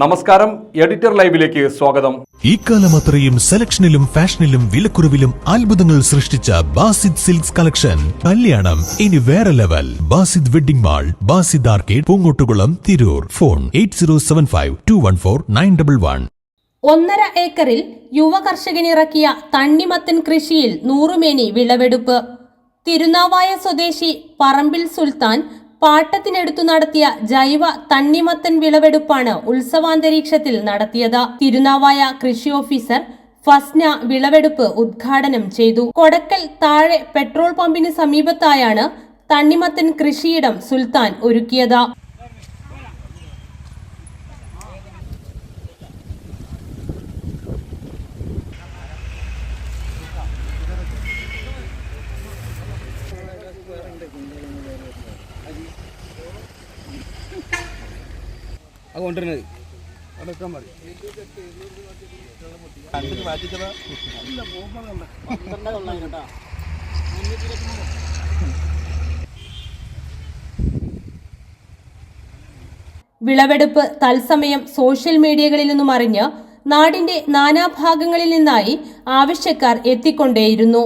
നമസ്കാരം എഡിറ്റർ ലൈവിലേക്ക് സ്വാഗതം. ഇക്കാലം അത്രയും സെലക്ഷനിലും ഫാഷനിലും വിലക്കുറവിലും അത്ഭുതങ്ങൾ സൃഷ്ടിച്ച ബാസിദ് സിൽക്സ് കളക്ഷൻ. കല്യാണം ഇനി വേറെ level. Basid wedding mall Basid arcade Poongottukulam Tirur. Phone eight zero seven five two one four nine double one. ഒന്നര ഏക്കറിൽ യുവ കർഷകനിറക്കിയ തണ്ണിമത്തൻ കൃഷിയിൽ നൂറുമേനി വിളവെടുപ്പ്. തിരുനാവായ സ്വദേശി പറമ്പിൽ സുൽത്താൻ പാട്ടത്തിനെടുത്തു നടത്തിയ ജൈവ തണ്ണിമത്തൻ വിളവെടുപ്പാണ് ഉത്സവാന്തരീക്ഷത്തിൽ നടത്തിയത്. തിരുനാവായ കൃഷി ഓഫീസർ ഫസ്ന വിളവെടുപ്പ് ഉദ്ഘാടനം ചെയ്തു. കൊടക്കൽ താഴെ പെട്രോൾ പമ്പിന് സമീപത്തായാണ് തണ്ണിമത്തൻ കൃഷിയിടം സുൽത്താൻ ഒരുക്കിയത്. അത് കൊണ്ടുവരുന്നത്. വിളവെടുപ്പ് തത്സമയം സോഷ്യൽ മീഡിയകളിൽ നിന്നും അറിഞ്ഞ് നാടിന്റെ നാനാഭാഗങ്ങളിൽ നിന്നായി ആവശ്യക്കാർ എത്തിക്കൊണ്ടേയിരുന്നു.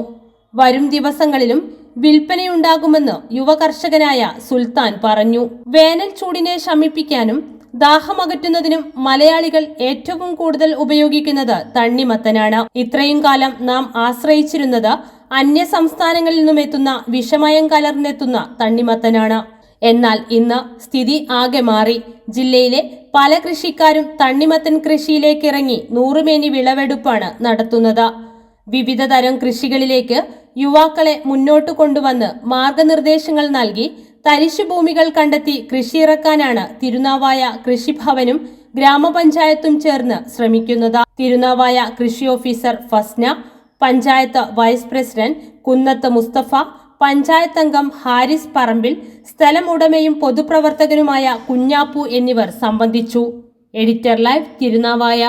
വരും ദിവസങ്ങളിലും വിൽപ്പനയുണ്ടാകുമെന്ന് യുവകർഷകനായ സുൽത്താൻ പറഞ്ഞു. വേനൽ ചൂടിനെ ശമിപ്പിക്കാനും ദാഹമകറ്റുന്നതിനും മലയാളികൾ ഏറ്റവും കൂടുതൽ ഉപയോഗിക്കുന്നത് തണ്ണിമത്തനാണ്. ഇത്രയും കാലം നാം ആശ്രയിച്ചിരുന്നത് അന്യ സംസ്ഥാനങ്ങളിൽ നിന്നും എത്തുന്ന വിഷമയം കലർന്നെത്തുന്ന തണ്ണിമത്തനാണ്. എന്നാൽ ഇന്ന് സ്ഥിതി ആകെ മാറി. ജില്ലയിലെ പല കൃഷിക്കാരും തണ്ണിമത്തൻ കൃഷിയിലേക്ക് ഇറങ്ങി നൂറുമേനി വിളവെടുപ്പാണ് നടത്തുന്നത്. വിവിധ തരം കൃഷികളിലേക്ക് യുവാക്കളെ മുന്നോട്ട് കൊണ്ടുവന്ന് മാർഗനിർദ്ദേശങ്ങൾ നൽകി തരിശുഭൂമികൾ കണ്ടെത്തി കൃഷിയിറക്കാനാണ് തിരുനാവായ കൃഷിഭവനും ഗ്രാമപഞ്ചായത്തും ചേർന്ന് ശ്രമിക്കുന്നത്. തിരുനാവായ കൃഷി officer Fasna panchayat vice president Kunnath Mustafa panchayat അംഗം ഹാരിസ് പറമ്പിൽ സ്ഥലം ഉടമയും പൊതുപ്രവർത്തകനുമായ കുഞ്ഞാപ്പു എന്നിവർ സംബന്ധിച്ചു. Editor live Thirunavaya.